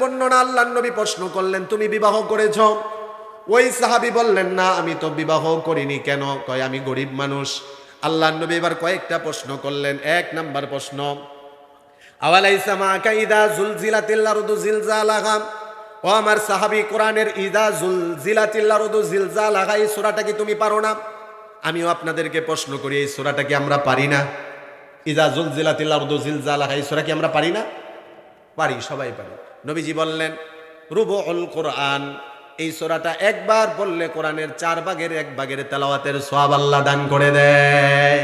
বর্ণনা আল্লাহ নবী প্রশ্ন করলেন, তুমি বিবাহ করেছ? ওই সাহাবি বললেন, না, আমি তো বিবাহ করিনি। কেন? কয়, আমি গরিব মানুষ। আল্লাহ নবী এবার কয়েকটা প্রশ্ন করলেন। এক নাম্বার প্রশ্ন এই কি তুমি পারো না? আমিও আপনাদেরকে প্রশ্ন করি, এই কি আমরা পারি না? আমরা পারি না? পারি, সবাই পারি। নবীজি বললেন রুবুল কোরআন, এই সূরাটা একবার বললে কোরআনের চার ভাগের এক ভাগের তেলাওয়াতের সওয়াব আল্লাহ দান করে দেয়।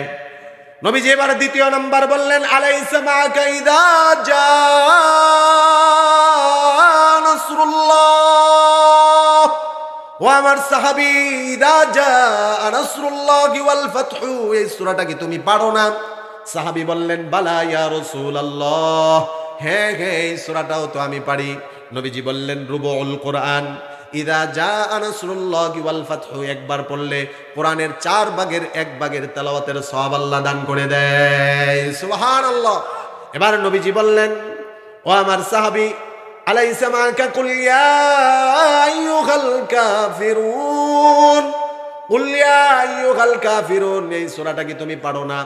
নবীজি এবার দ্বিতীয় নাম্বার বললেন, আলাইসা মা জা নাসরুল্লাহ, ও আমার সাহাবী, ইদা জা নাসরুল্লাহি ওয়াল ফাতহু। এই সূরাটা কি তুমি পারো না? সাহাবী বললেন, বালা ইয়া রাসূলুল্লাহ। হ্যাঁ হ্যাঁ এই সূরাটাও তো আমি পারি। নবীজি বললেন রুবুল কোরআন। ইদা যা আনাসরুল্লাহ ওয়াল একবার পড়লে কোরআনের চার ভাগের এক ভাগের তেলাওয়াতের সওয়াব আল্লাহ দান করে দেয়। সুবহানাল্লাহ। এবার নবীজি বললেন, ও আমার সাহাবী, আলাইসা মাকা কুল ইয়া আইয়ুহাল কাফিরুন। কুল ইয়া আইয়ুহাল কাফিরুন, এই সূরাটা কি তুমি পারো না?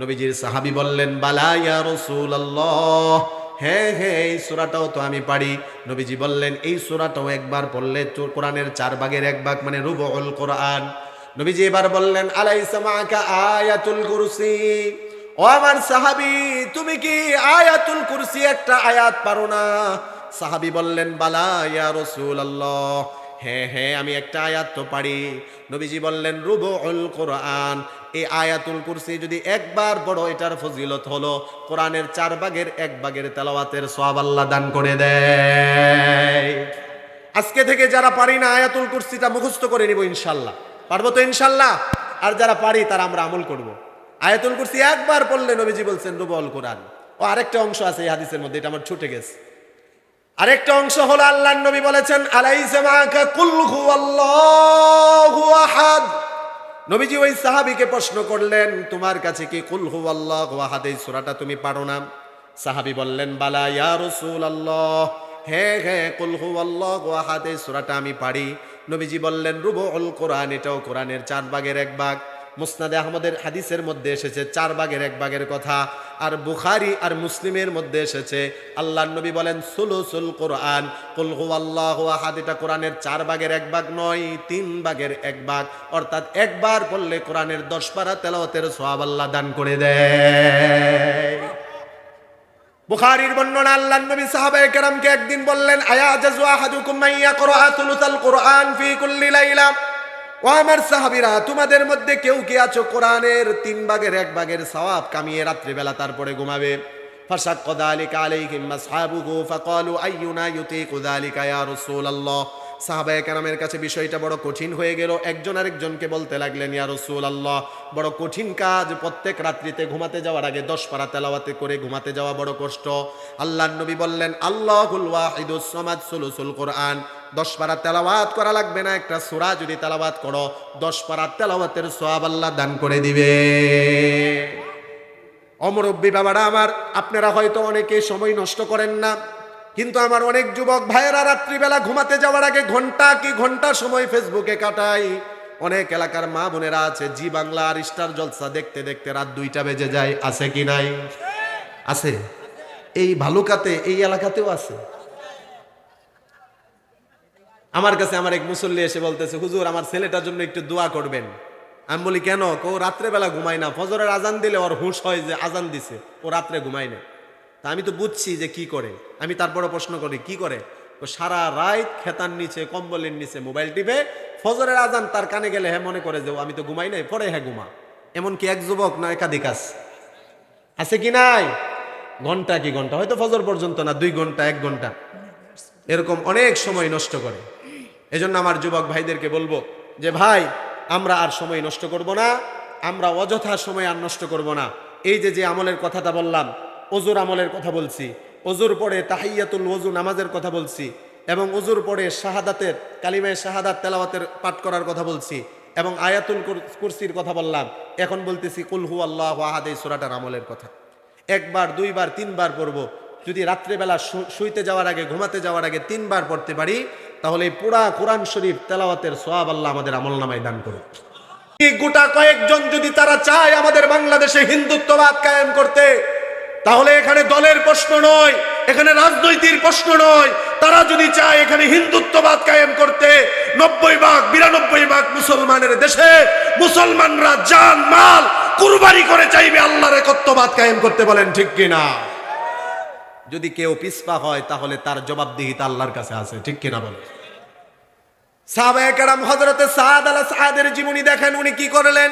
নবীজির সাহাবী বললেন, বালা ইয়া রাসূলুল্লাহ। হ্যাঁ হ্যাঁ এই সুরাটাও তো আমি পারি। নবীজি বললেন, এই সুরাটাও একবার পড়লে কোরআনের চার ভাগের এক ভাগ মানে রুবুল কোরআন। নবীজি এবার বললেন আলাইসামাকা আয়াতুল কুরসি? ও আমার সাহাবি, তুমি কি আয়াতুল কুরসি একটা আয়াত পারো না? সাহাবি বললেন, বালা ইয়া রাসূলুল্লাহ। হ্যাঁ হ্যাঁ আমি একটা আয়াত তো পারি। নবীজি বললেন রুবো রুবুল কোরআন। এই আয়াতুল কুরসি যদি একবার বড় এটার ফজিলত হলো, কোরআনের চার ভাগের এক ভাগের তেলাওয়াতের সওয়াব আল্লাহ দান করে দেয়। আজকে থেকে যারা পারি না, আয়াতুল কুরসিটা মুখস্থ করে নিব ইনশাল্লাহ। পারব তো ইনশাল্লাহ? আর যারা পারি, তারা আমরা আমল করব। আয়াতুল কুরসি একবার পড়লে নবীজি বলছেন রুবুল কোরআন। ও আরেকটা অংশ আছে এই হাদিসের মধ্যে, এটা আমার ছুটে গেছে। আরেকটা অংশ হলো আল্লাহ নবী বলেছেন নবীজি ওই সাহাবীকে প্রশ্ন করলেন, তোমার কাছে কি কুল হুয়াল্লাহু আহাদ? এই সূরাটা তুমি পারো না। সাহাবী বললেন, বালা ইয়া রাসূলুল্লাহ। হ্যাঁ হ্যাঁ কুল হুয়াল্লাহু আহাদ, এই সূরাটা আমি পারি। নবীজি বললেন রুবুল কোরআন, এটাও কোরআনের চার ভাগের এক ভাগ। মুসনাদে আহমদের হাদিসের মধ্যে এসেছে, চার ভাগের এক ভাগের কথা। আর বুখারি আর মুসলিমের মধ্যে এসেছে আল্লাহ নবী বলেন, সুলুসুল কোরআন, কুল আল্লাহ আহাদ। এটা কোরআনের চার ভাগের এক ভাগ নয়, তিন ভাগের এক ভাগ। অর্থাৎ একবার পড়লে কোরআনের দশ পারা তেলাওয়াতের সোয়াব আল্লাহ দান করে দেয়। বুখারীর বর্ণনা আল্লাহ নবী সাহাবায়ে কেরামকে একদিন বললেন আয়া জাজু আহাদুকুম মাইয়া সুলুসাল কোরআন ফি কুল্লি লাইলা? ও আমার সাহাবিরা, তোমাদের মধ্যে কেউ কে আছো? কোরআনের তিন ভাগের এক ভাগের সওয়াব কামিয়ে রাত্রিবেলা তারপরে ঘুমাবে। ফাশাক্ক যালিকা আলাইহিম আসহাবুহু ফাকালু আইয়ুনা ইউতিকু যালিকা ইয়া রাসূলুল্লাহ। সাহাবায়ে কেরামের কাছে বিষয়টা বড় কঠিন হয়ে গেল। একজন আরেকজনকে বলতে লাগলেন, ইয়া আল্লাহ বড় কঠিন কাজ। প্রত্যেক রাত্রিতে ঘুমাতে যাওয়ার আগে দশ পারা তেলাওয়াতে করে ঘুমাতে যাওয়া বড় কষ্ট। আল্লাহর নবী বললেন, আল্লাহুল ওয়াহিদুস সামাদ সুলুসুল কোরআন। দশ পারা তেলাওয়াত করা লাগবে না, একটা সূরা যদি তেলাওয়াত করো, দশ পারা তেলাওয়াতের সওয়াব আল্লাহ দান করে দিবে। অমরব্বী বাবারা আমার, আপনারা হয়তো অনেকে সময় নষ্ট করেন না, কিন্তু আমার অনেক যুবক ভাইয়েরা রাত্রিবেলা ঘুমাতে যাওয়ার আগে ঘণ্টা কি ঘণ্টা সময় ফেসবুকে কাটাই। অনেক এলাকার মা বোনেরা আছে, জি বাংলা আর স্টার জলসা দেখতে দেখতে রাত দুইটা বেজে যায়, আছে কি নাই? আছে। এই ভালুকাতে, এই এলাকাতেও আছে। আমার কাছে আমার এক মুসল্লি এসে বলতেছে, হুজুর, আমার ছেলেটার জন্য একটু দোয়া করবেন। আমি বলি, কেন? কেউ রাত্রেবেলা ঘুমায় না। ফজরের আজান দিলে ওর হুঁশ হয় যে আজান দিছে। ও রাত্রে ঘুমায় না। তা আমি তো বুঝছি যে কি করে। আমি তারপরে প্রশ্ন করি, কি করে? ও সারা রাত খেতার নিচে, কম্বলের নিচে মোবাইল টিপে ফজরের আজান তার কানে গেলে হ্যাঁ মনে করে যে, ও, আমি তো ঘুমাই নাই, পরে হ্যাঁ ঘুমা। এমন কি এক যুবক না, একাধিক আছে আছে কি নাই? ঘণ্টা কি ঘণ্টা? হয়তো ফজর পর্যন্ত না, দুই ঘণ্টা, এক ঘণ্টা। এরকম অনেক সময় নষ্ট করে। এজন্য আমার যুবক ভাইদেরকে বলব যে ভাই, আমরা আর সময় নষ্ট করব না, আমরা অযথা সময় আর নষ্ট করব না। এই যে যে আমলের কথাটা বললাম অজুর আমলের কথা বলছি অজুর পরে তাহাইয়াতুল ওজু নামাজের কথা বলছি, এবং অজুর পরে শাহাদাতের, কালিমায় শাহাদাত তেলাওয়াতের পাঠ করার কথা বলছি, এবং আয়াতুল কুর- কুরসির কথা বললাম, এখন বলতেছি কুলহু আল্লাহ আহাদ এই সুরাটার আমলের কথা। একবার, দুইবার, তিনবার পড়ব যদি রাত্রেবেলা শুইতে যাওয়ার আগে, ঘুমাতে যাওয়ার আগে তিনবার পড়তে পারি, তাহলে এই পুরা কোরআন শরীফ তেলাওয়াতের সোয়াব আল্লাহ আমাদের আমল নামায় দান এই গোটা কয়েকজন যদি তারা চায় আমাদের বাংলাদেশে হিন্দুত্ববাদ কায়েম করতে, তাহলে এখানে দলের প্রশ্ন নয়, এখানে রাজনৈতিক প্রশ্ন নয়। তারা যদি চায় এখানে হিন্দুত্ববাদ কায়েম করতে, নব্বই ভাগ, বিরানব্বই ভাগ মুসলমানের দেশে মুসলমানরা জান, মাল, কুরবানি করে চাইবে আল্লাহর একত্ববাদ কায়েম করতে বলেন ঠিক কিনা? যদি কেউ পিসপা হয়, তাহলে তার জবাবদিহিতা আল্লাহর কাছে আছে। ঠিক কিনা বলে? সাহাবাহাম হজরতে সাদ আলা সাদের জীবনী দেখেন, উনি কি করলেন?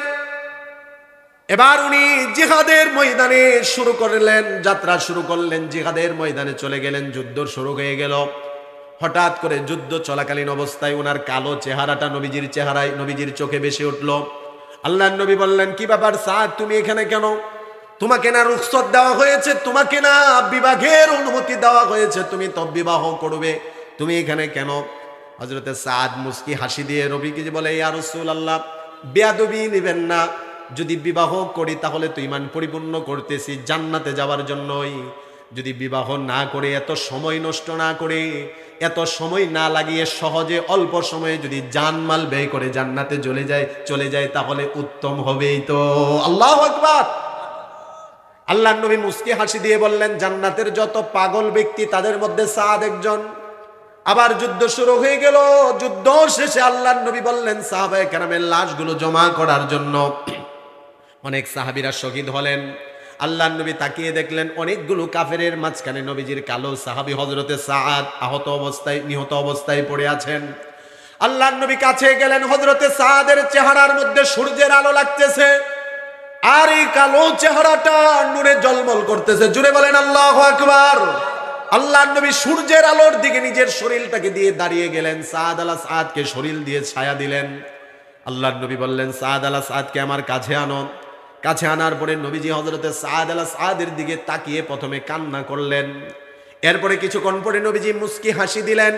এবার উনি জিহাদের ময়দানে শুরু করলেন, যাত্রা শুরু করলেন, জিহাদের ময়দানে চলে গেলেন, যুদ্ধ শুরু হয়ে গেল। হঠাৎ করে যুদ্ধ চলাকালীন অবস্থায় ওনার কালো চেহারাটা নবীজির চেহারায় নবীজির চোখে বেশি উঠল। আল্লাহ নবী বললেন, কি ব্যাপার সাদ, তুমি এখানে কেন? তোমাকে না রুখসত দেওয়া হয়েছে, তোমাকে না বিবাহের অনুমতি দেওয়া হয়েছে, তুমি তো বিবাহ করবে। তুমি এখানে কেন? হজরতে সাদ মুস্কি হাসি দিয়ে রবিকে বলে, ইয়া রসুল আল্লাহ বেয়াদবি নেবেন না। যদি বিবাহ করি তাহলে তো ইমান পরিপূর্ণ করতেছি, জান্নাতে যাওয়ার জন্যই। যদি বিবাহ না করে, এত সময় নষ্ট না করে, এত সময় না লাগিয়ে সহজে অল্প সময়ে যদি জানমাল ব্যয় করে জান্নাতে চলে যায় চলে যায়, তাহলে উত্তম হবেই তো। আল্লাহ আকবার! আল্লাহ নবী মুস্কি হাসি দিয়ে বললেন, জান্নাতের যত পাগল ব্যক্তি তাদের মধ্যে সাদ একজন। আবার যুদ্ধ শুরু হয়ে গেল, যুদ্ধ শেষে আল্লাহ নবী বললেন, সাহাবায়ে কেরামের লাশগুলো জমা করার জন্য। অনেক সাহাবীরা শহীদ হলেন। আল্লাহ নবী তাকিয়ে দেখলেন, অনেকগুলো কাফেরের মাঝখানে নবীজির কালো সাহাবী হজরতে সাদ আহত অবস্থায়, নিহত অবস্থায় পড়ে আছেন। আল্লাহ নবী কাছে গেলেন হজরতে সাদের চেহারার মধ্যে সূর্যের আলো লাগতেছে। আর এই কালো চেহারাটা নূরে জলমল করতেছে। জুড়ে বলেন, আল্লাহ আকবার। আল্লাহ নবী সূর্যের আলোর দিকে নিজের শরীরটাকে দিয়ে দাঁড়িয়ে গেলেন। সাদ আলা সাদকে শরীর দিয়ে ছায়া দিলেন। আল্লাহ নবী বললেন, সাদ আলা সাদকে আমার কাছে আনো। কাছে আনার পরে নবীজি হজরতে সাদ আলা সাদের দিকে তাকিয়ে প্রথমে কান্না করলেন। এরপরে কিছুক্ষণ পরে নবীজি মুস্কি হাসি দিলেন।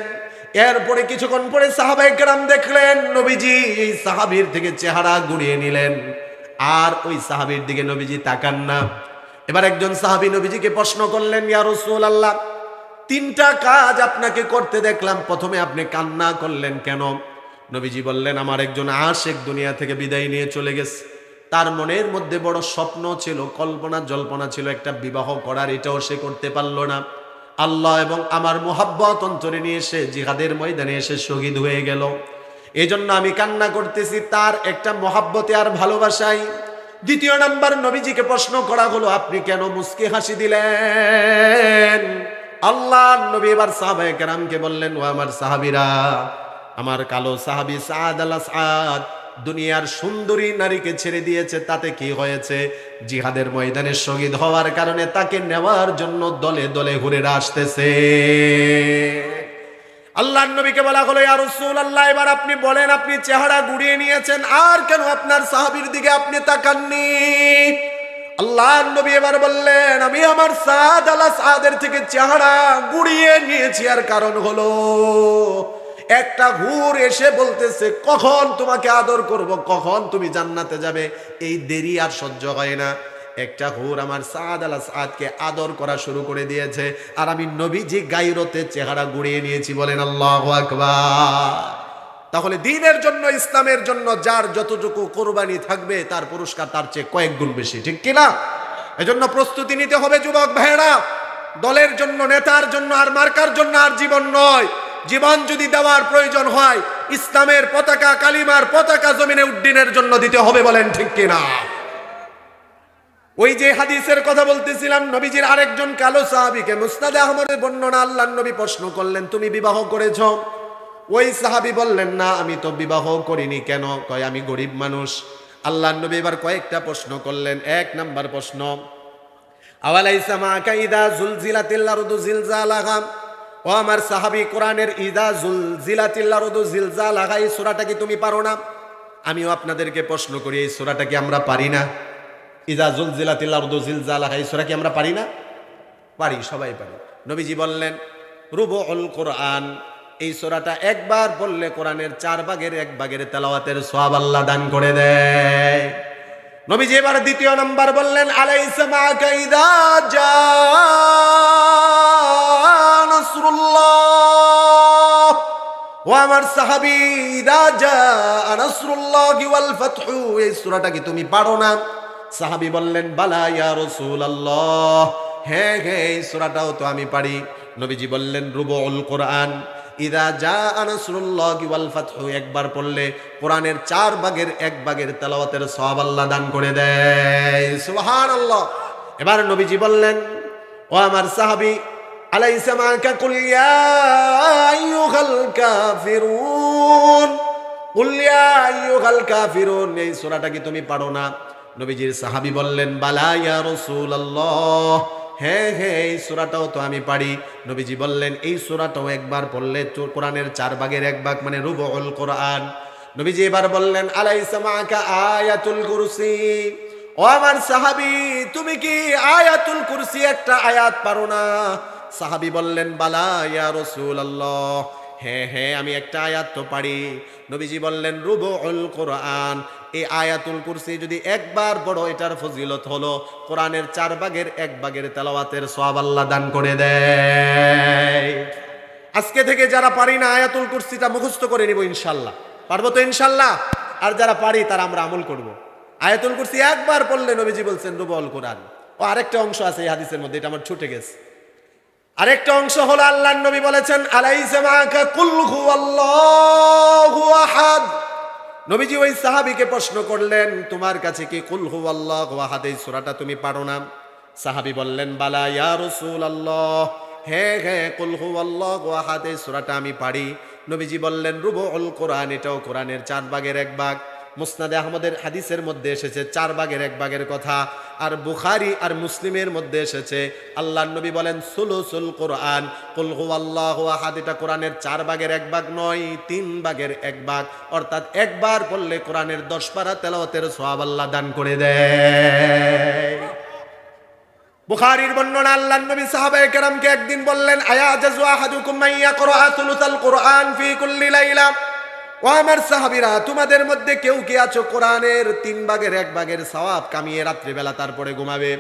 এরপরে কিছুক্ষণ পরে সাহাবাই গ্রাম দেখলেন নবীজি এই সাহাবীর থেকে চেহারা গুড়িয়ে নিলেন। আর ওই সাহাবীর দিকে নবীজি তাকান না। এবার একজন সাহাবী নবীজিকে প্রশ্ন করলেন, ইয়া রাসূল আল্লাহ তিনটা কাজ আপনাকে করতে দেখলাম। প্রথমে আপনি কান্না করলেন কেন? নবীজি বললেন, আমার একজন আশেক দুনিয়া থেকে বিদায় নিয়ে চলে গেছে। তার মনের মধ্যে বড় স্বপ্ন ছিল, কল্পনা জল্পনা ছিল একটা বিবাহ করার, এটাও সে করতে পারল না। আল্লাহ এবং আমার মোহাব্বত অন্তরে নিয়ে এসে জিহাদের ময়দানে এসে শহীদ হয়ে গেল। এই জন্য আমি কান্না করতেছি, তার একটা মহাব্বতে আর ভালোবাসাই। দ্বিতীয় নাম্বার নবীজিকে প্রশ্ন করা হলো, আপনি কেন মুস্কি হাসি দিলেন? আল্লাহ নবী এবার সাহাবায়ে কেরামকে বললেন, ও আমার সাহাবীরা, আমার কালো সাহাবি সাদ আল্লাহ সাদ দুনিয়ার সুন্দরী নারীকে ছেড়ে দিয়েছে, তাতে কি হয়েছে? জিহাদের ময়দানে শহীদ হওয়ার কারণে তাকে নেওয়ার জন্য দলে দলে ঘুরে আসতেছে। আল্লাহ নবীকে বলা হলো, ইয়া রাসূলুল্লাহ, এবার আপনি বলেন, আপনি চেহারা গুড়িয়ে নিয়েছেন, আর কেন আপনার সাহাবীর দিকে আপনি তাকাননি? আল্লাহ নবী এবার বললেন, আমি আমার সাদ আলা সাদের থেকে চেহারা গুড়িয়ে নিয়েছি, আর কারণ হলো, একটা ঘুর এসে বলতেছে, কখন তোমাকে আদর করব? কখন তুমি জান্নাতে যাবে? এই দেরি আর সহ্য হয় না। একটা হুর আমার সাদ আলা সাদকে আদর করা শুরু করে দিয়েছে। আর আমি নবীজি গাইরতে চেহারা গুড়িয়ে নিয়েছি, বলেন আল্লাহ আকবার। তাহলে দিনের জন্য, ইসলামের জন্য যার যতটুকু কোরবানি থাকবে, তার পুরস্কার তার চেয়ে কয়েক গুণ বেশি, ঠিক কিনা? এজন্য প্রস্তুতি নিতে হবে যুবক ভাইয়েরা। দলের জন্য, নেতার জন্য, আর মার্কার জন্য আর জীবন নয়। জীবন যদি দেওয়ার প্রয়োজন হয়, ইসলামের পতাকা, কালিমার পতাকা জমিনে উড্ডিনের জন্য দিতে হবে, বলেন ঠিক কিনা? ওই যে হাদিসের কথা বলতেছিলাম, নবীজির আরেকজন কালো সাহাবিকে, মুস্তাদ আহমদের বর্ণনা আল্লাহ নবী প্রশ্ন করলেন, তুমি বিবাহ করেছ? ওই সাহাবি বললেন, না, আমি তো বিবাহ করিনি, কেন? কয়, আমি গরিব মানুষ। আল্লাহ নবী এবার কয়েকটা প্রশ্ন করলেন, এক নাম্বার প্রশ্ন ও আমার সাহাবী, কোরআনের এই কি তুমি পারো না? আমিও আপনাদেরকে প্রশ্ন করি, এই সূরাটা কি আমরা পারি না? ইদা জুলজিলাতিল আরদু জিলজালাহা এই সূরা কি আমরা পারি না? পারি, সবাই পারি। নবীজি বললেন রুব অল কোরআন এই সূরাটা একবার পড়লে কোরআনের চার ভাগের এক ভাগের তেলাওয়াতের সওয়াব আল্লাহ দান করে দেয়। নবীজি এবার দ্বিতীয় নাম্বার বললেন, আলাইসা নাসরুল্লাহ ও আমার সাহাবী রাজা নাসরুল্লাহ ওয়াল ফাতহু এই সূরাটা কি তুমি পারো না? সাহাবী বললেন, বালা ইয়া আল্লাহ হ্যাঁ হ্যাঁ এই সূরাটাও তো আমি পারি। নবীজি বললেন রুবুল কোরআন। ইদা যা আনাসরুল্লাহ ওয়াল ফাতহু। একবার পড়লে কোরআনের চার ভাগের এক ভাগের তেলাওয়াতের সওয়াব আল্লাহ দান করে দেয়। সুবহানাল্লাহ। এবার নবীজি বললেন, ও আমার সাহাবী, আলাইসা মাকা কুল ইয়া আইয়ুহাল কাফিরুন? কুল ইয়া আইয়ুহাল কাফিরুন। এই সূরাটা কি তুমি পারো না? নবীজির সাহাবি বললেন, বালা ইয়া রাসূলুল্লাহ। হ্যাঁ হ্যাঁ এই সূরাটাও তো আমি পারি। নবীজি বললেন, এই সূরাটাও একবার পড়লে কোরআনের চার ভাগের এক ভাগ মানে রুব অল কোরআন। নবীজি এবার বললেন, আলাইসা মাকা আয়াতুল কুরসি? ও আমার সাহাবি, তুমি কি আয়াতুল কুরসি একটা আয়াত পারো না? সাহাবি বললেন, বালা ইয়া রাসূলুল্লাহ। হ্যাঁ হ্যাঁ আমি একটা আয়াত তো পারি। নবীজি বললেন রুব অল কোরআন। এই আয়াতুল কুরসি যদি একবার বড় এটার ফজিলত হলো কোরআনের চার ভাগের এক ভাগের তেলাওয়াতের সওয়াব আল্লাহ দান করে দেয়। আজকে থেকে যারা পারি না আয়াতুল কুরসিটা মুখস্থ করে নিব ইনশাল্লাহ। পারব তো ইনশাল্লাহ? আর যারা পারি, তারা আমরা আমল করব। আয়াতুল কুরসি একবার পড়লে নবীজি বলছেন, রুবুল কোরআন। ও আরেকটা অংশ আছে এই হাদিসের মধ্যে, এটা আমার ছুটে গেছে। আরেকটা অংশ হলো আল্লাহ নবী বলেছেন, আলাইসা মাকা কুল হুয়াল্লাহু আহাদ। নবীজি ওই সাহাবিকে প্রশ্ন করলেন, তোমার কাছে কি কুল হু আল্লাহ ওয়াহাদ এই সুরাটা তুমি পারো না। সাহাবি বললেন, বালা ইয়া রসুল আল্লাহ হ্যাঁ হ্যাঁ কুল হু আল্লাহ ওয়াহাদ এই সুরাটা আমি পারি। নবীজি বললেন রুবুল কোরআন। এটাও কোরআনের চার ভাগের এক ভাগ। মুসনাদে আহমদের হাদিসের মধ্যে এসেছে, চার ভাগের এক ভাগের কথা। আর বুখারি আর মুসলিমের মধ্যে এসেছে, আল্লাহ নবী বলেন, সুলুসুল কোরআন, কুল হুয়াল্লাহু আহাদ। এটা কোরআনের চার ভাগের এক ভাগ নয়, তিন ভাগের এক ভাগ। অর্থাৎ একবার পড়লে কোরআনের দশ পারা তেলাওয়াতের সওয়াব আল্লাহ দান করে দেয়। বুখারীর বর্ণনা আল্লাহ নবী সাহাবায়ে কেরামকে একদিন বললেন, আয়া জাজু আহাদুকুম মাইয়া করা সুলুসাল কোরআন ফি কুল্লি লাইলা? ও আমার সাহাবীরা তোমাদের মধ্যে কেউ কি আছো কোরআনের তিন ভাগের এক ভাগের সওয়াব কামিয়ে রাত্রিবেলা তারপরে ঘুমাবে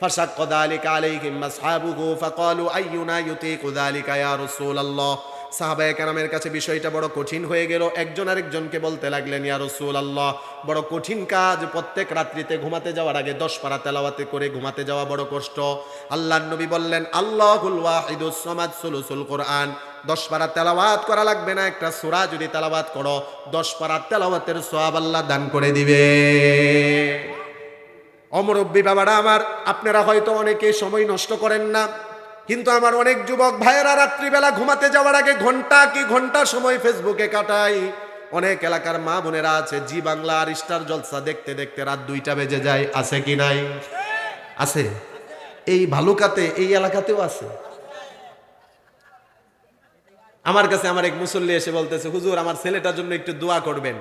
فشق ذلك عليهم أصحابه فقالوا أينا يطيق ذلك يا رسول الله সাহাবায়ে কেরামের কাছে বিষয়টা বড় কঠিন হয়ে গেল একজন আরেকজনকে বলতে লাগলেন ইয়া রসুল আল্লাহ বড় কঠিন কাজ প্রত্যেক রাত্রিতে ঘুমাতে যাওয়ার আগে দশ পারা তেলাওয়াতে করে ঘুমাতে যাওয়া বড় কষ্ট আল্লাহ নবী বললেন আল্লাহুল ওয়াহিদুস সামাদ সুলুসুল কোরআন দশ পারা তেলাওয়াত করা লাগবে না, একটা সূরা যদি তেলাওয়াত করো, দশ পারা তেলাওয়াতের সওয়াব আল্লাহ দান করে দিবে। অমরব্বী বাবারা আমার, আপনারা হয়তো অনেকে সময় নষ্ট করেন না, কিন্তু আমার অনেক যুবক ভাইয়েরা রাত্রিবেলা ঘুমাতে যাওয়ার আগে ঘণ্টা কি ঘণ্টা সময় ফেসবুকে কাটাই। অনেক এলাকার মা বোনেরা আছে, জি বাংলা আর স্টার জলসা দেখতে দেখতে রাত দুইটা বেজে যায়, আছে কি নাই? আছে। এই ভালুকাতে, এই এলাকাতেও আছে। আমার কাছে আমার এক মুসল্লি এসে বলতেছে, হুজুর, আমার ছেলেটার জন্য একটু দোয়া করবেন।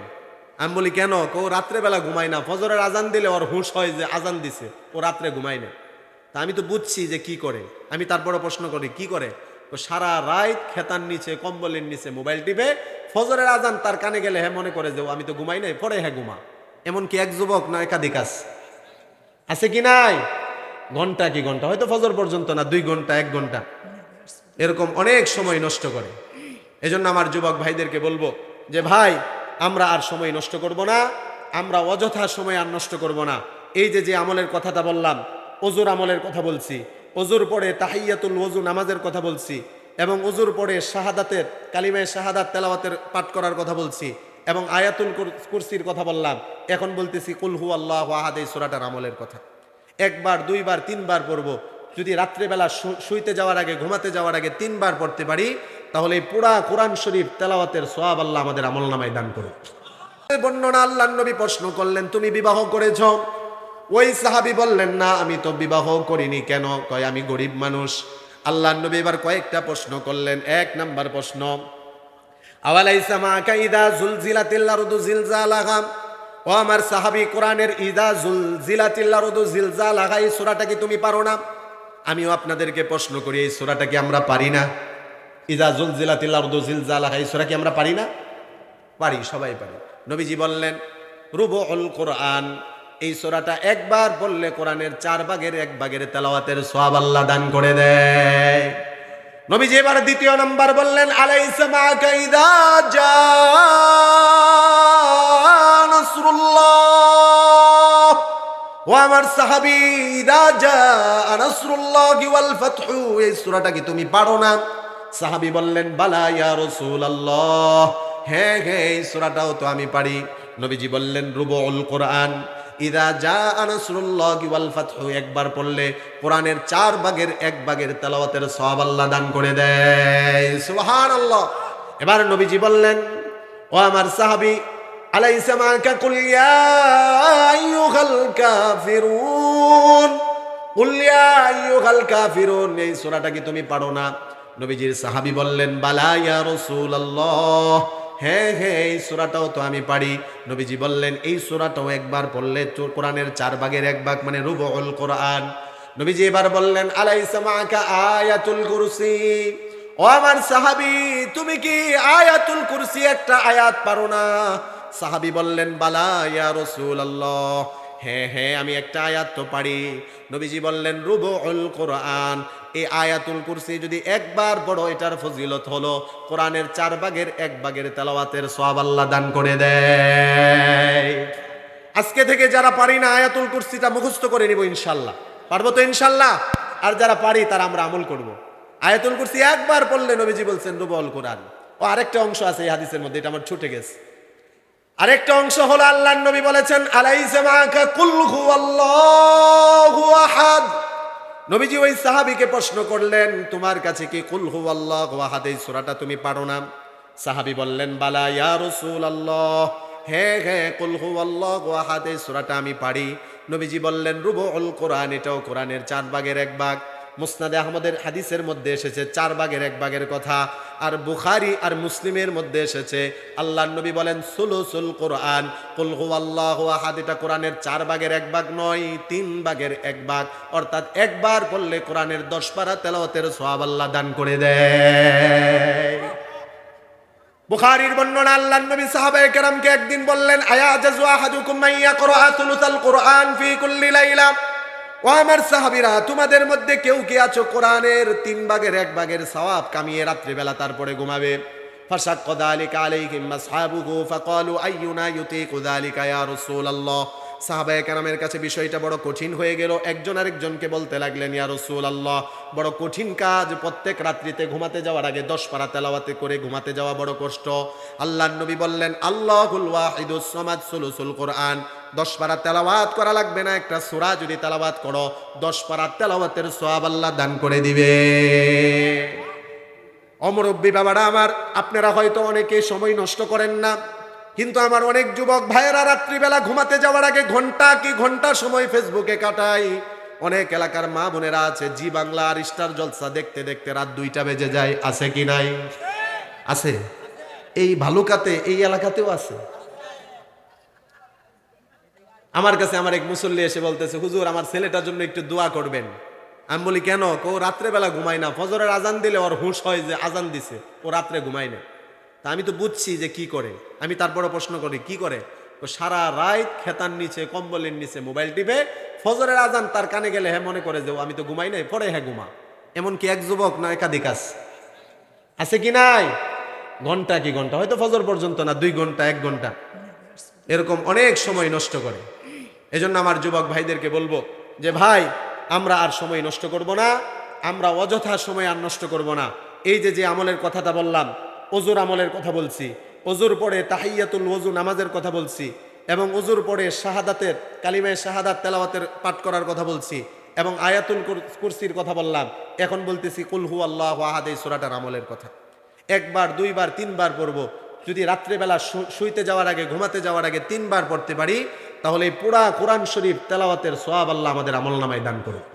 আমি বলি, কেন? কেউ রাত্রেবেলা ঘুমায় না। ফজরের আজান দিলে ওর হুঁশ হয় যে আজান দিছে। ও রাত্রে ঘুমায় না। তা আমি তো বুঝছি যে কি করে। আমি তারপরে প্রশ্ন করি, কি করে? ও সারা রাত খেতার নিচে, কম্বলের নিচে মোবাইল টিপে ফজরের আজান তার কানে গেলে হ্যাঁ মনে করে যে আমি তো ঘুমাই নাই, পরে হ্যাঁ ঘুমা। এমন কি এক যুবক না, একাধিক আছে আছে কি নাই? ঘণ্টা কি ঘণ্টা? হয়তো ফজর পর্যন্ত না, দুই ঘণ্টা, এক ঘণ্টা। এরকম অনেক সময় নষ্ট করে। এজন্য আমার যুবক ভাইদেরকে বলব যে, ভাই, আমরা আর সময় নষ্ট করব না, আমরা অযথা সময় আর নষ্ট করব না। এই যে যে আমলের কথাটা বললাম অজুর আমলের কথা বলছি অজুর পরে তাহিয়াতুল ওজু নামাজের কথা বলছি, এবং অজুর পরে শাহাদাতের, কালিমায় শাহাদাত তেলাওয়াতের পাঠ করার কথা বলছি, এবং আয়াতুল কুর- কুরসির কথা বললাম, এখন বলতেছি কুলহু আল্লাহ আহাদ এই সুরাটার আমলের কথা। একবার, দুইবার, তিনবার পড়ব। যদি রাত্রেবেলা শুইতে যাওয়ার আগে, ঘুমাতে যাওয়ার আগে তিনবার পড়তে পারি তাহলে এই পুরা কোরআন শরীফ তেলাওয়াতের সোয়াব আল্লাহ আমাদের আমল নামায় দান করুন বর্ণনা আল্লাহ নবী প্রশ্ন করলেন, তুমি বিবাহ করেছ? ওই সাহাবি বললেন, না, আমি তো বিবাহ করিনি কেন? কয়, আমি গরিব মানুষ। আল্লাহ নবী এবার কয়েকটা প্রশ্ন করলেন। এক নাম্বার প্রশ্ন ও আমার সাহাবী, কোরআনের এই কি তুমি পারো না? আমিও আপনাদেরকে প্রশ্ন করি, এই সূরাটা কি আমরা পারি না? ইদা জুলজিলাতিল আরদু জিলজালাহা এই সূরা কি আমরা পারি না? পারি, সবাই পারি। নবীজি বললেন রুবুল কোরআন এই সোরাটা একবার বললে কোরআনের চার ভাগের এক ভাগের তেলাওয়াতের সওয়াব আল্লাহ দান করে দেয়। নবীজি এবার দ্বিতীয় নাম্বার বললেন, আলাইসা ও আমার সাহাবী, ইদা জা নাসরুল্লাহি এই সূরাটা কি তুমি পারো না? সাহাবী বললেন, বালা ইয়া আল্লাহ হ্যাঁ হ্যাঁ এই সূরাটাও তো আমি পারি। নবীজি বললেন রুবুল কোরআন। ইদা যা আনসরুল্লাহ ওয়াল ফাতহু। একবার পড়লে কোরআনের চার ভাগের এক ভাগের তেলাওয়াতের সওয়াব আল্লাহ দান করে দেয়। সুবহানাল্লাহ। এবার নবীজি বললেন, ও আমার সাহাবী, আলাইসা মাকা কুল ইয়া আইয়ুহাল কাফিরুন? কুল ইয়া আইয়ুহাল কাফিরুন। এই সূরাটা কি তুমি পারো না? নবীজির সাহাবী বললেন, বালা ইয়া রাসূলুল্লাহ। হ্যাঁ হ্যাঁ এই সুরাটাও তো আমি পারি। নবীজি বললেন, এই সুরাটাও একবার পড়লে কোরআনের চার ভাগের এক ভাগ মানে রুবুল কোরআন। নবীজি এবার বললেন, আলাইসা মাকা আয়াতুল কুরসি? ও আমার সাহাবি, তুমি কি আয়াতুল কুরসি একটা আয়াত পারো না? সাহাবী বললেন, বালা ইয়া রাসূলুল্লাহ। হ্যাঁ হ্যাঁ আমি একটা আয়াত তো পারি। নবীজি বললেন রুবুল কোরআন। এই আয়াতুল কুরসি যদি একবার বড় এটার ফজিলত হলো কোরআনের চার ভাগের এক ভাগের তেলাওয়াতের সওয়াব আল্লাহ দান করে দেয়। আজকে থেকে যারা পারি না আয়াতুল কুরসিটা মুখস্থ করে নিব ইনশাল্লাহ। পারব তো ইনশাল্লাহ? আর যারা পারি, তারা আমরা আমল করব। আয়াতুল কুরসি একবার পড়লে নবীজি বলছেন রুবুল কোরআন। ও আরেকটা অংশ আছে এই হাদিসের মধ্যে, এটা আমার ছুটে গেছে। আরেকটা অংশ হলো আল্লাহ নবী বলেছেন আহাদ। নবীজি ওই সাহাবীকে প্রশ্ন করলেন, তোমার কাছে কি কুল হুয়াল্লাহু আহাদ? এই সূরাটা তুমি পারো না। সাহাবি বললেন, বালা ইয়া রাসূলুল্লাহ। হ্যাঁ হ্যাঁ কুল হুয়াল্লাহু আহাদ। এই সূরাটা আমি পারি। নবীজি বললেন রুবুল কোরআন। এটাও কোরআনের চার ভাগের এক ভাগ। মুসনাদে আহমদের হাদিসের মধ্যে এসেছে, চার ভাগের এক ভাগের কথা। আর বুখারি আর মুসলিমের মধ্যে এসেছে, আল্লাহ নবী বলেন, সুলুসুল কোরআন কুলহু আল্লাহ কোরআনের চার ভাগের এক ভাগ নয়, তিন ভাগের এক ভাগ। অর্থাৎ একবার পড়লে কোরআনের দশ পারা তেলাওয়াতের সোয়াব আল্লাহ দান করে দেয়। বুখারীর বর্ণনা আল্লাহ নবী সাহাবায়ে কেরামকে একদিন বললেন, আয়া জাজু আহাদুকুম মাইয়া করা তুলুতাল কোরআন ফি কুল্লি লাইলা? ও আমার সাহাবিরা তোমাদের মধ্যে কেউ কে আছো কোরআনের তিন ভাগের এক ভাগের সওয়াব কামিয়ে রাত্রিবেলা তারপরে ঘুমাবে فشق ذلك عليهم أصحابه فقالوا أينا يطيق ذلك يا رسول الله সাহাবায়ে কেরামের কাছে বিষয়টা বড় কঠিন হয়ে গেল একজন আরেকজনকে বলতে লাগলেন ইয়া রসুল আল্লাহ বড় কঠিন কাজ প্রত্যেক রাত্রিতে ঘুমাতে যাওয়ার আগে দশ পারা তেলাওয়াতে করে ঘুমাতে যাওয়া বড় কষ্ট আল্লাহ নবী বললেন আল্লাহুল ওয়াহিদুস সামাদ সুলুসুল কোরআন দশ পারা তেলাওয়াত করা লাগবে না, একটা সূরা যদি তেলাওয়াত করো, দশ পারা তেলাওয়াতের সওয়াব আল্লাহ দান করে দিবে। অমরব্বী বাবারা আমার, আপনারা হয়তো অনেকে সময় নষ্ট করেন না, কিন্তু আমার অনেক যুবক ভাইয়েরা রাত্রিবেলা ঘুমাতে যাওয়ার আগে ঘণ্টা কি ঘণ্টা সময় ফেসবুকে কাটাই। অনেক এলাকার মা বোনেরা আছে, জি বাংলা আর স্টার জলসা দেখতে দেখতে রাত দুইটা বেজে যায়, আছে কি নাই? আছে। এই ভালুকাতে, এই এলাকাতেও আছে। আমার কাছে আমার এক মুসল্লি এসে বলতেছে, হুজুর, আমার ছেলেটার জন্য একটু দোয়া করবেন। আমি বলি, কেন? কেউ রাত্রেবেলা ঘুমায় না। ফজরের আজান দিলে ওর হুঁশ হয় যে আজান দিছে। ও রাত্রে ঘুমায় না। তা আমি তো বুঝছি যে কি করে। আমি তারপরে প্রশ্ন করি, কি করে? ও সারা রাত খেতার নিচে, কম্বলের নিচে মোবাইল টিপে ফজরের আজান তার কানে গেলে হ্যাঁ মনে করে যে আমি তো ঘুমাই নাই, পরে হ্যাঁ ঘুমা। এমন কি এক যুবক না, একাধিক আছে। আছে কি নাই? ঘণ্টা কি ঘণ্টা? হয়তো ফজর পর্যন্ত না, দুই ঘণ্টা, এক ঘণ্টা। এরকম অনেক সময় নষ্ট করে। এজন্য আমার যুবক ভাইদেরকে বলব যে, ভাই, আমরা আর সময় নষ্ট করব না, আমরা অযথা সময় আর নষ্ট করব না। এই যে যে আমলের কথাটা বললাম অজুর আমলের কথা বলছি অজুর পরে তাহাইয়াতুল ওজু নামাজের কথা বলছি, এবং অজুর পরে শাহাদাতের, কালিমায় শাহাদাত তেলাওয়াতের পাঠ করার কথা বলছি, এবং আয়াতুল কুর- কুরসির কথা বললাম, এখন বলতেছি কুলহু আল্লাহ আহাদ এই সুরাটার আমলের কথা। একবার, দুইবার, তিনবার পড়ব যদি রাত্রেবেলা শুইতে যাওয়ার আগে, ঘুমাতে যাওয়ার আগে তিনবার পড়তে পারি, তাহলে এই পুরা কোরআন শরীফ তেলাওয়াতের সোয়াব আল্লাহ আমাদের আমল নামায় দান করুক।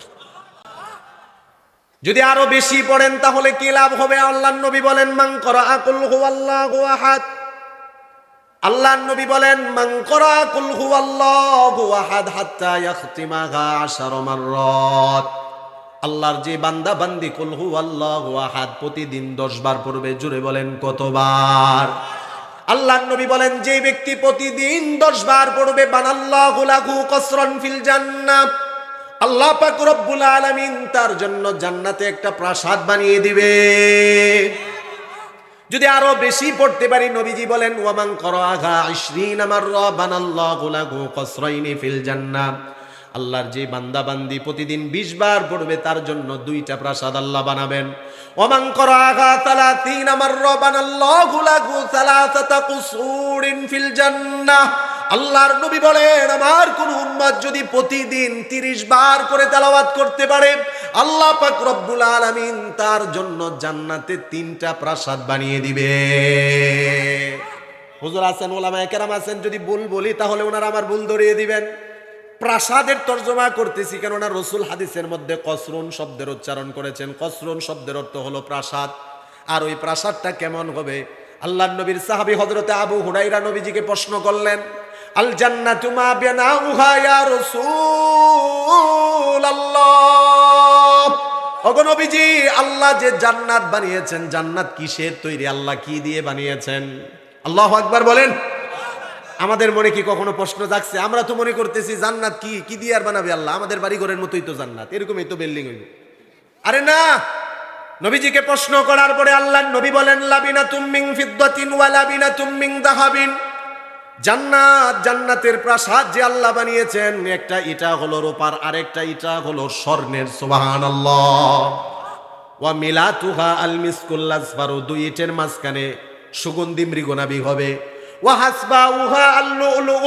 যদি আরও বেশি পড়েন, তাহলে কি লাভ হবে? আল্লাহ নবী বলেন মাং করা আকুল হুয়াল্লাহু আহাদ। আল্লাহ নবী বলেন মাং করা কুল হুয়াল্লাহু আহাদ হাত্তা ইয়াখতিমাহা আশার মাররাত। আল্লাহর যে বান্দা বান্দি, কুল হুয়াল্লাহু আহাদ, প্রতিদিন 10 বার পড়বে, জুড়ে বলেন, কতবার? আল্লাহ নবী বলেন, যে ব্যক্তি প্রতিদিন 10 বার পড়বে, বানাল্লাহু লাহু কসরান ফিল জান্নাহ, আল্লাহ পাক রব্বুল আলামিন তার জন্য জান্নাতে একটা প্রাসাদ বানিয়ে দিবে। যদি আরও বেশি পড়তে পারি, নবীজি বলেন ওয়ামান করাঘা ইশরিন আমার বানাল্লাহু লাহু কসরাইনি ফিল জান্নাহ। আল্লাহর যে বান্দাবান্দি প্রতিদিন 20 বার পড়বে, তার জন্য দুইটা প্রাসাদ আল্লাহ বানাবেন। ওয়ামান করাঘা 30 আমার বানাল্লাহু লাহু সালাসাতা কুসুরিন ফিল জান্নাহ। আল্লাহর নবী বলেন, আমার কোন উম্মত যদি প্রতিদিন 30 বার করে তেলাওয়াত করতে পারে, আল্লাহ পাক রব্বুল আলামিন তার জন্য জান্নাতে তিনটা প্রাসাদ বানিয়ে দিবে। হুজুর আছেন, ওলামায়ে কেরাম আছেন, যদি ভুল বলি তাহলে ওনারা আমার ভুল ধরিয়ে দিবেন। প্রাসাদের তর্জমা করতেছি, কেননা রসুল হাদিসের মধ্যে কসরুন শব্দের উচ্চারণ করেছেন। কসরুন শব্দের অর্থ হলো প্রাসাদ। আর ওই প্রাসাদটা কেমন হবে? আল্লাহ নবীর সাহাবি হজরতে আবু হুরাইরা নবীজিকে প্রশ্ন করলেন আল জান্নাতু মা বিনাউহা ইয়া রাসূলুল্লাহ? ওগো নবীজি, আল্লাহ যে জান্নাত বানিয়েছেন, জান্নাত কিসের তৈরি? আল্লাহ কি দিয়ে বানিয়েছেন? আল্লাহ আকবার বলেন। আমাদের মনে কি কখনো প্রশ্ন জাগছে? আমরা তো মনে করতেছি, জান্নাত কি? কি দিয়ে আর বানাবে আল্লাহ? আমাদের বাড়ি ঘরের মতোই তো জান্নাত। এরকমই তো বিল্ডিং হইব আরে না! নবীজিকে প্রশ্ন করার পরে আল্লাহ নবী বলেন লাবিনা তুমিং ফিদ্দাতিন ওয়া লাবিনা তুমিং দাহাবিন। জান্নাত, জান্নাতের প্রাসাদ যে আল্লাহ বানিয়েছেন, একটা ইটা হলো রূপার, আরেকটা ইটা হলো স্বর্ণের, সুবহানাল্লাহ। ওয়া মিলাতুহা আল মিসকুল দুই ইটের মাঝখানে সুগন্ধি মৃগনাবি হবে। ওয়া হাসবা উহা আল্লুলু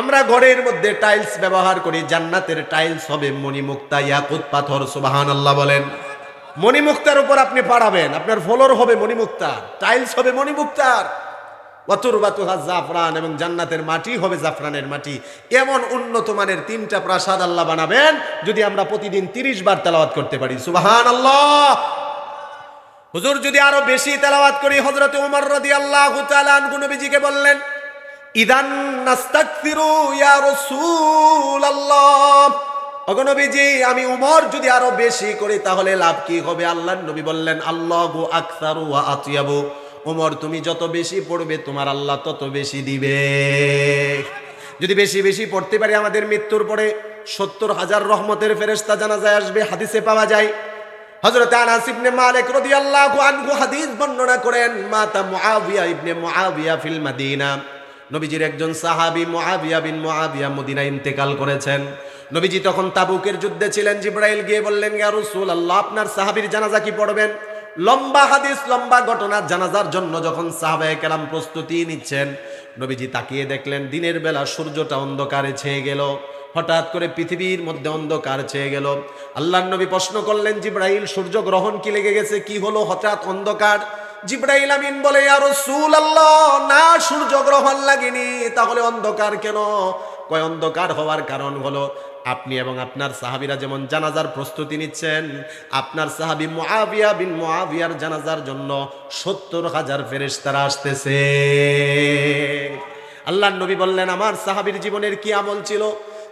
আমরা ঘরের মধ্যে টাইলস ব্যবহার করি, জান্নাতের টাইলস হবে মণিমুক্তা ইয়াকুত পাথর, সুবহানাল্লাহ বলেন। মণিমুক্তার উপর আপনি পাড়াবেন, আপনার ফলোর হবে মণিমুক্তার টাইলস হবে মণিমুক্তার। ওয়াতুরবাতুহা জাফরান এবং জান্নাতের মাটি হবে জাফরানের মাটি। এমন উন্নত মানের তিনটা প্রাসাদ আল্লাহ বানাবেন, যদি আমরা প্রতিদিন তিরিশ বার তেলাওয়াত করতে পারি সুবাহান আল্লাহ হুজুর, যদি আরও বেশি তেলাওয়াত করি, হযরত ওমর রাদিয়াল্লাহু তাআলা আনহু নবীজিকে বললেন, ইদান নাস্তাগফিরু ইয়া রাসূলুল্লাহ। ওগো নবীজি, আমি উমর, যদি আরও বেশি করি, তাহলে লাভ কি হবে? আল্লাহর নবী বললেন, আল্লাহু আকসারু আতিয়াবু। ওমর তুমি যত বেশি পড়বে, তোমার আল্লাহ তত বেশি দিবে। যদি বেশি বেশি পড়তে পারি, আমাদের মৃত্যুর পরে সত্তর হাজার রহমতের ফেরেস্তা জানা যায় আসবে, হাদিসে পাওয়া যায়। হযরত আনাস ইবনে মালিক রাদিয়াল্লাহু আনহু হাদিস বর্ণনা করেন, মাতা মুআবিয়া ইবনে মুআবিয়া ফিল মাদিনা। নবীজির একজন সাহাবী মুআবিয়া বিন মুআবিয়া মদিনা ইন্তেকাল করেছেন। নবীজি তখন তাবুকের যুদ্ধে ছিলেন, জিব্রাইল গিয়ে বললেন, ইয়া রাসূলুল্লাহ, আপনার সাহাবীর জানাজা কি পড়বেন? লম্বা হাদিস, লম্বা ঘটনা জানাজার জন্য যখন সাহাবায়ে কেরাম প্রস্তুতি নিচ্ছেন, নবীজি তাকিয়ে দেখলেন, দিনের বেলা সূর্যটা অন্ধকারে ছেয়ে গেল। হঠাৎ করে পৃথিবীর মধ্যে অন্ধকার ছেয়ে গেল। আল্লাহ নবী প্রশ্ন করলেন, জিব্রাইল সূর্য গ্রহণ কি লেগে গেছে? কি হলো হঠাৎ অন্ধকার? জিব্রাইল আমিন বলে আর সুল আল্লাহ না সূর্য গ্রহণ লাগেনি। তাহলে অন্ধকার কেন? কয়, অন্ধকার হওয়ার কারণ হলো, আপনি এবং আপনার সাহাবিরা যেমন জানাজার প্রস্তুতি নিচ্ছেন, আপনার সাহাবি মুআবিয়া বিন মহাবিয়ার জানাজার জন্য সত্তর হাজার ফেরেশতারা আসতেছে। আল্লাহ নবী বললেন, আমার সাহাবীর জীবনের কি আমল ছিল?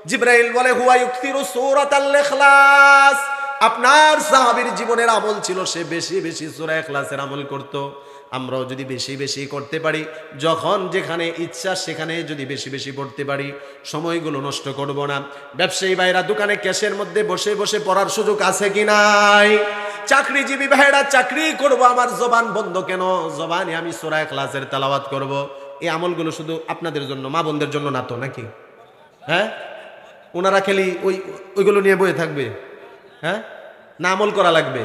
জিব্রাইল বলে, হুয়া ইউক্তিরু সূরাতাল ইখলাস। আপনার সাহাবীর জীবনের আমল ছিল সে বেশি বেশি সূরা ইখলাসের আমল করত। আমরাও যদি বেশি বেশি করতে পারি, যখন যেখানে ইচ্ছা সেখানে যদি বেশি বেশি পড়তে পারি, সময়গুলো নষ্ট করব না। ব্যবসায়ী ভাইরা দোকানে ক্যাশের মধ্যে বসে বসে পড়ার সুযোগ আছে কি নাই? চাকরিজীবী ভাইরা, চাকরি করব, আমার জবান বন্ধ কেন? জবানে আমি সূরা ইখলাসের তেলাওয়াত করব। এই আমলগুলো শুধু আপনাদের জন্য, মা বোনদের জন্য না তো, নাকি? হ্যাঁ? ওনারা খেলি ওই, ওইগুলো নিয়ে বয়ে থাকবে হ্যাঁ? না আমল করা লাগবে।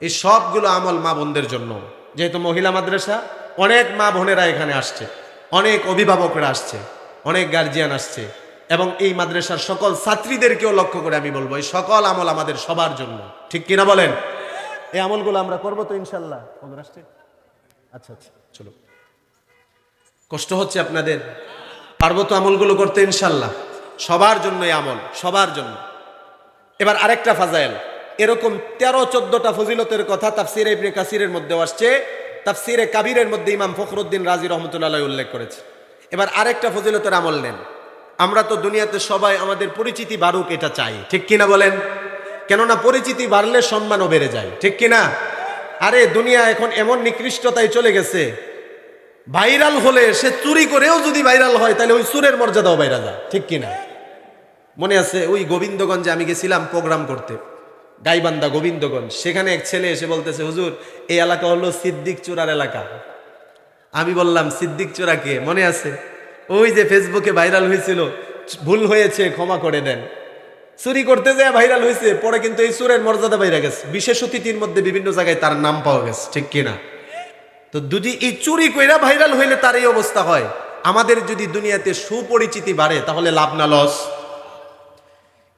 এই সবগুলো আমল মা বোনদের জন্য। যেহেতু মহিলা মাদ্রাসা, অনেক মা বোনেরা এখানে আসছে। অনেক অভিভাবকরা আসছে। অনেক গার্জিয়ান আসছে। এবং এই মাদ্রাসার সকল ছাত্রীদেরকেও লক্ষ্য করে আমি বলব, এই সকল আমল আমাদের সবার জন্য। ঠিক কিনা বলেন? এই আমলগুলো আমরা করব তো ইনশাল্লাহ। আচ্ছা আচ্ছা চলো। কষ্ট হচ্ছে আপনাদের। পারব তো আমলগুলো করতে ইনশাল্লাহ। সবার জন্য আমল, সবার জন্য। এবার আরেকটা ফাজাইল। এরকম তেরো, চোদ্দটা ফজিলতের কথা তাফসিরে ইবনে কাসিরের মধ্যে আসছে। তাফসিরে কাবিরের মধ্যে ইমাম ফখরুদ্দিন রাজি রহমতুল্লাহ উল্লেখ করেছে। এবার আরেকটা ফজিলতের আমল নেন। আমরা তো দুনিয়াতে সবাই আমাদের পরিচিতি বাড়ুক এটা চাই। ঠিক কিনা বলেন? কেননা পরিচিতি বাড়লে সম্মানও বেড়ে যায়। ঠিক কিনা? আরে, দুনিয়া এখন এমন নিকৃষ্টতায় চলে গেছে। ভাইরাল হলে সে চুরি করেও যদি ভাইরাল হয়, তাহলে ওই চুরের মর্যাদাও বাইরা যায়। ঠিক কিনা? মনে আছে ওই গোবিন্দগঞ্জে আমি গেছিলাম প্রোগ্রাম করতে, গাইবান্ধা গোবিন্দগঞ্জ। সেখানে এক ছেলে এসে বলতেছে, হুজুর, এই এলাকা হলো সিদ্দিক চূড়ার এলাকা। আমি বললাম, সিদ্দিক চূড়াকে মনে আছে? ওই যে ফেসবুকে ভাইরাল হয়েছিল, ভুল হয়েছে, ক্ষমা করে দেন। চুরি করতে যায়, ভাইরাল হয়েছে, পরে কিন্তু এই চুরের মর্যাদা বাইরে গেছে। বিশেষ অতিথির মধ্যে বিভিন্ন জায়গায় তার নাম পাওয়া গেছে, ঠিক কিনা? তো যদি এই চুরি কইরা ভাইরাল হইলে তার এই অবস্থা হয়। আমাদের যদি দুনিয়াতে সুপরিচিতি বাড়ে, তাহলে লাভ না, লস।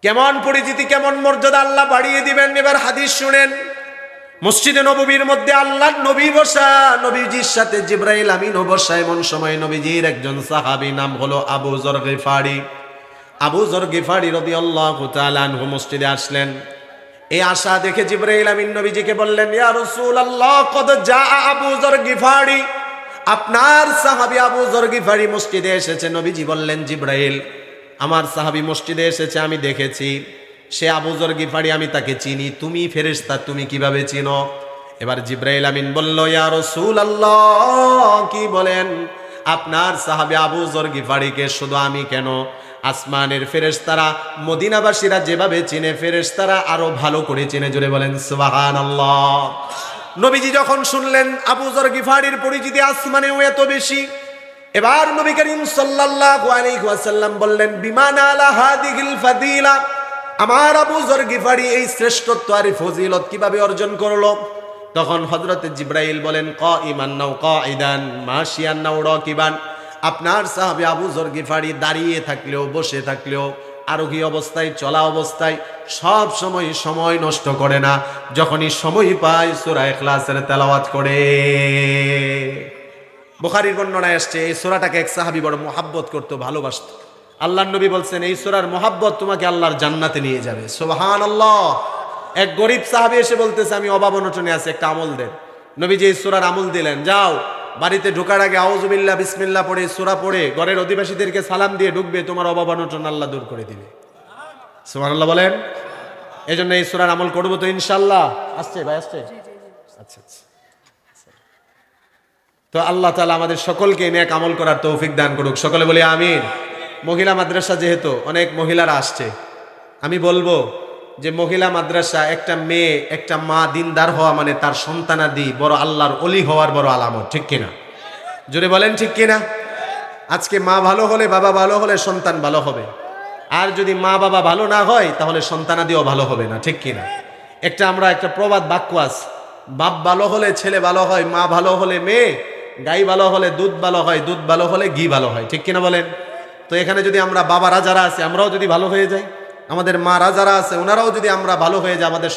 কেমন পরিচিতি, কেমন মর্যাদা আল্লাহ বাড়িয়ে দিবেন? এবার হাদিস শুনেন। মসজিদে নববীর মধ্যে আল্লাহ নবী বসা, নবীজির সাথে জিব্রাইল আমিন বসা। এমন সময় নবীজির একজন সাহাবী, নাম হলো আবু জর গেফারি। আবু জর গেফারি রবি আল্লাহ আনহু মসজিদে আসলেন। এই আশা দেখে জিব্রাইল আমিন নবীজিকে বললেন, ইয়া রাসূলুল্লাহ, কদ জা আবু জর গিফারি। আপনার সাহাবী আবু জর গিফারি মসজিদে এসেছে। নবীজি বললেন, জিব্রাইল আমার সাহাবী মসজিদে এসেছে, আমি দেখেছি। সে আবু জর গিফারি, আমি তাকে চিনি। তুমি ফেরেশতা, তুমি কীভাবে চিনো? এবার জিব্রাইল আমিন বলল, ইয়া রাসূলুল্লাহ কি বলেন? আপনার সাহাবী আবু জর গিফারিকে শুধু আমি কেন? আসমানের ফেরেশতারা, মদিনাবাসীরা যেভাবে চিনে, ফেরেশতারা আরও ভালো করে চিনে। জুড়ে বলেন, সুবহানাল্লাহ। নবীজি যখন শুনলেন আবু জর গিফারির পরিচিতি আসমানেও এত বেশি এবার নবী করিম সাল্লাল্লাহু বললেন, বিমান ফাদিলা? আমার আবু জর গিফারি এই শ্রেষ্ঠত্ব আর ফজিলত কীভাবে অর্জন করল? তখন হযরত জিব্রাইল বলেন ক ইমান নাও ক ইদান মাসিয়ান নাও রকিবান। আপনার সাহাবী আবু জর গিফারি দাঁড়িয়ে থাকলেও, বসে থাকলেও, আরোহী অবস্থায়, চলা অবস্থায় সব সময় সময় নষ্ট করে না। যখনই সময় পায়, সূরা ইখলাসের তেলাওয়াত করে। বুখারীর বর্ণনায় আসছে এই সূরাটাকে এক সাহাবী বড় মোহাব্বত করতো ভালোবাসত। আল্লাহর নবী বলছেন এই সূরার মোহাব্বত তোমাকে আল্লাহর জান্নাতে নিয়ে যাবে। সোহান আল্লাহ এক গরিব সাহাবি এসে বলতেছে আমি অভাব অনটনে আছি একটা আমল দেন। নবীজি এই সূরার আমল দিলেন যাও বাড়িতে ঢোকার আগে আউজুবিল্লাহ বিসমিল্লাহ পড়ে সোরা পড়ে ঘরের অধিবাসীদেরকে সালাম দিয়ে ঢুকবে তোমার অভাব অনটন আল্লাহ দূর করে দিবে। সোহান আল্লাহ বলেন? এই জন্য এই সূরার আমল করব তো ইনশাল্লাহ আসছে ভাই আসছে? আচ্ছা আচ্ছা। তো আল্লাহ তালা আমাদের সকলকে নেক আমল করার তৌফিক দান করুক। সকলে বলি আমিন। মহিলা মাদ্রাসা যেহেতু অনেক মহিলারা আসছে, আমি বলব যে মহিলা মাদ্রাসা একটা মেয়ে, একটা মা দিনদার হওয়া মানে তার সন্তানাদি বড় আল্লাহর অলি হওয়ার বড় আলামত, ঠিক কিনা? জোরে বলেন ঠিক কিনা? আজকে মা ভালো হলে বাবা ভালো হলে সন্তান ভালো হবে। আর যদি মা বাবা ভালো না হয়, তাহলে সন্তানাদিও ভালো হবে না, ঠিক কিনা? একটা আমরা একটা প্রবাদ বাক্য আছে, বাপ ভালো হলে ছেলে ভালো হয়, মা ভালো হলে মেয়ে গাই ভালো হলে দুধ ভালো হয়, দুধ ভালো হলে ঘি ভালো হয়, ঠিক কিনা বলেন? তো এখানে যদি আমরা বাবারা যারা আছে, আমরাও যদি ভালো হয়ে যাই, আমাদের মারা যারা আছে, ওনারাও যদি আমরা ভালো হয়ে যাই, আমাদের